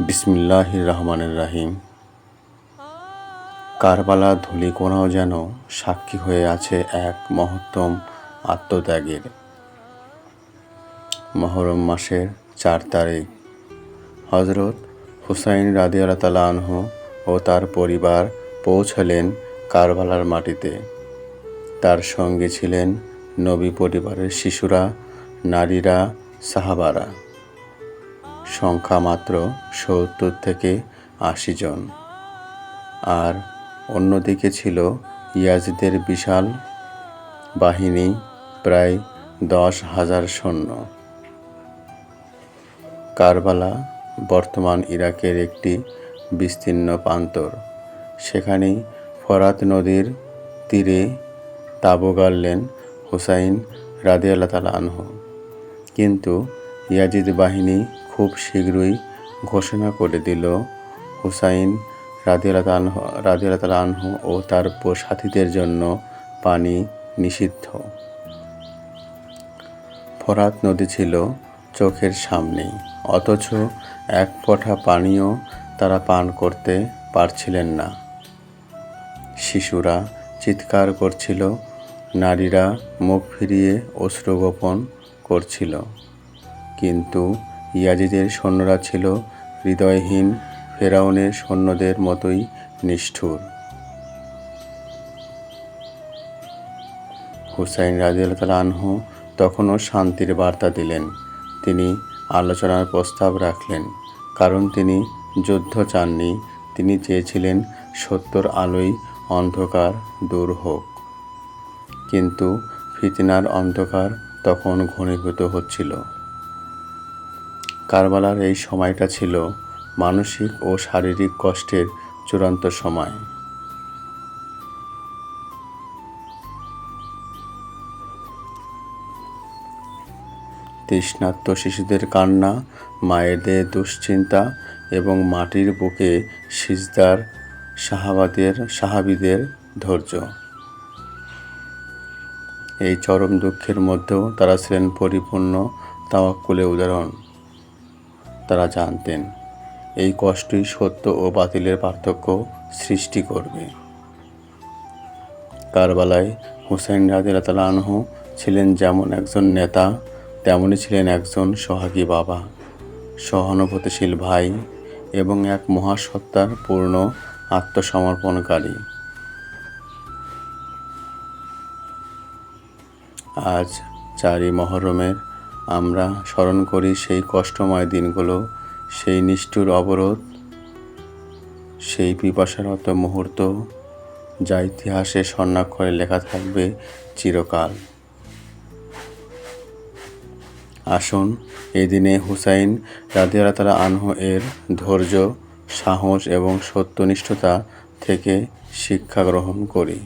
বিসমিল্লাহ রহমানের রাহিম। কারবালা ধূলিকোনাও যেন সাক্ষী হয়ে আছে এক মহত্তম আত্মত্যাগের। মহরম মাসের চার তারিখ। হজরত হুসাইন রাদি আল্লাহ তালা আনহু ও তার পরিবার পৌঁছালেন কারবালার মাটিতে। তার সঙ্গে ছিলেন নবী পরিবারের শিশুরা, নারীরা, সাহাবারা। সংখ্যা মাত্র সত্তর থেকে আশি জন। আর অন্যদিকে ছিল ইয়াজিদের বিশাল বাহিনী, প্রায় দশ হাজার সৈন্য। কারবালা বর্তমান ইরাকের একটি বিস্তীর্ণ প্রান্তর। সেখানেই ফরাত নদীর তীরে তাঁবু গাড়লেন হুসাইন রাদিয়াল্লাহ তালা আনহু। কিন্তু ইয়াজিদ বাহিনী খুব শীঘ্রই ঘোষণা করে দিল হুসাইন তালা আনহু ও তার সাথীদের জন্য পানি নিষিদ্ধ। ফরাত নদী ছিল চোখের সামনেই অথচ এক ফোঁটা পানিও তারা পান করতে পারছিলেন না। শিশুরা চিৎকার করছিল, নারীরা মুখ ফিরিয়ে অশ্রু গোপন করছিল। কিন্তু ইয়াজিদের সৈন্যরা ছিল হৃদয়হীন ফেরাউনের সৈন্যদের মতোই নিষ্ঠুর। হুসাইন রাজিয়াল আনহু তখনও শান্তির বার্তা দিলেন। তিনি আলোচনার প্রস্তাব রাখলেন, কারণ তিনি যুদ্ধ চাননি, তিনি চেয়েছিলেন সত্যর আলোয় অন্ধকার দূর হোক। কিন্তু ফিতনার অন্ধকার তখন ঘনীভূত হচ্ছিল। কারবালার এই সময়টা ছিল মানসিক ও শারীরিক কষ্টের চূড়ান্ত সময়। তৃষ্ণার্ত শিশুদের কান্না, মায়েদের দুশ্চিন্তা এবং মাটির বুকে সিজদার সাহাবাদের সাহাবিদের ধৈর্য। এই চরম দুঃখের মধ্যেও তারা ছিলেন পরিপূর্ণ তাওয়াক্কুলে উদাহরণ। তারা জানতেন, এই কষ্টই সত্য ও বাতিলের পার্থক্য সৃষ্টি করবে। কারবালায় হুসাইন রাজিয়াল আনহু ছিলেন যেমন একজন নেতা তেমনই ছিলেন একজন সোহাগী বাবা, সহানুভূতিশীল ভাই এবং এক মহাসত্তার পূর্ণ আত্মসমর্পণকারী। আজ চারই মহরমের আমরা স্মরণ করি সেই কষ্টময় দিনগুলো, সেই নিষ্ঠুর অবরোধ, সেই পিপাসারত মুহূর্ত যা ইতিহাসে স্বর্ণাক্ষরে লেখা থাকবে চিরকাল। আসুন এই দিনে হুসাইন রাদিয়াল্লাহ আনহ এর ধৈর্য, সাহস এবং সত্যনিষ্ঠতা থেকে শিক্ষা গ্রহণ করি।